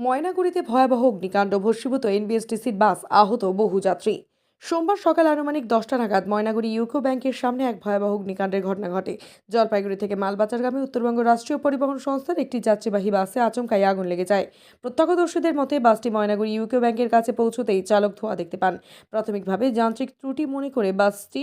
ময়নাগুড়িতে ভয়াবহ অগ্নিকাণ্ড, ভস্মীভূত এনবিএসটিসির বাস আহত বহু যাত্রী। সোমবার সকাল আনুমানিক দশটা নাগাদ ময়নাগুড়ি ইউকো ব্যাংকের সামনে এক ভয়াবহ অগ্নিকাণ্ডের ঘটনা ঘটে। জলপাইগুড়ি থেকে মালবাজারগামী উত্তরবঙ্গ রাষ্ট্রীয় পরিবহন সংস্থার একটি যাত্রীবাহী বাসে আচমকাই আগুন লেগে যায়। প্রত্যক্ষদর্শীদের মতে, বাসটি ময়নাগুড়ি ইউকো ব্যাংকের কাছে পৌঁছতেই চালক ধোঁয়া দেখতে পান। প্রাথমিকভাবে যান্ত্রিক ত্রুটি মনে করে বাসটি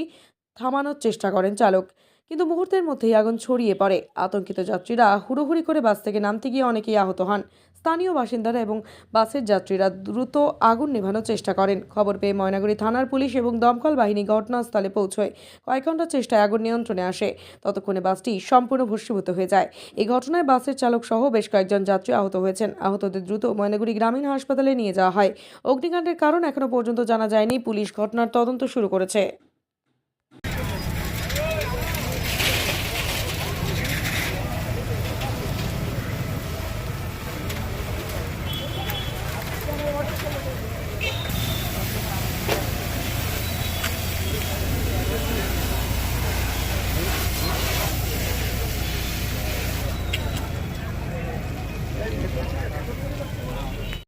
থামানোর চেষ্টা করেন চালক। কিন্তু মুহূর্তের মধ্যেই আগুন ছড়িয়ে পড়ে। আতঙ্কিত যাত্রীরা হুড়োহুড়ি করে বাস থেকে নামতে গিয়ে অনেকেই আহত হন। স্থানীয় বাসিন্দারা এবং বাসের যাত্রীরা দ্রুত আগুন নেভানোর চেষ্টা করেন। খবর পেয়ে ময়নাগুড়ি থানার পুলিশ এবং দমকল বাহিনী ঘটনাস্থলে পৌঁছয়। কয়েক ঘণ্টার চেষ্টায় আগুন নিয়ন্ত্রণে আসে। ততক্ষণে বাসটি সম্পূর্ণ ভস্মীভূত হয়ে যায়। এই ঘটনায় বাসের চালক সহ বেশ কয়েকজন যাত্রী আহত হয়েছেন। আহতদের দ্রুত ময়নাগুড়ি গ্রামীণ হাসপাতালে নিয়ে যাওয়া হয়। অগ্নিকাণ্ডের কারণ এখনও পর্যন্ত জানা যায়নি। পুলিশ ঘটনার তদন্ত শুরু করেছে।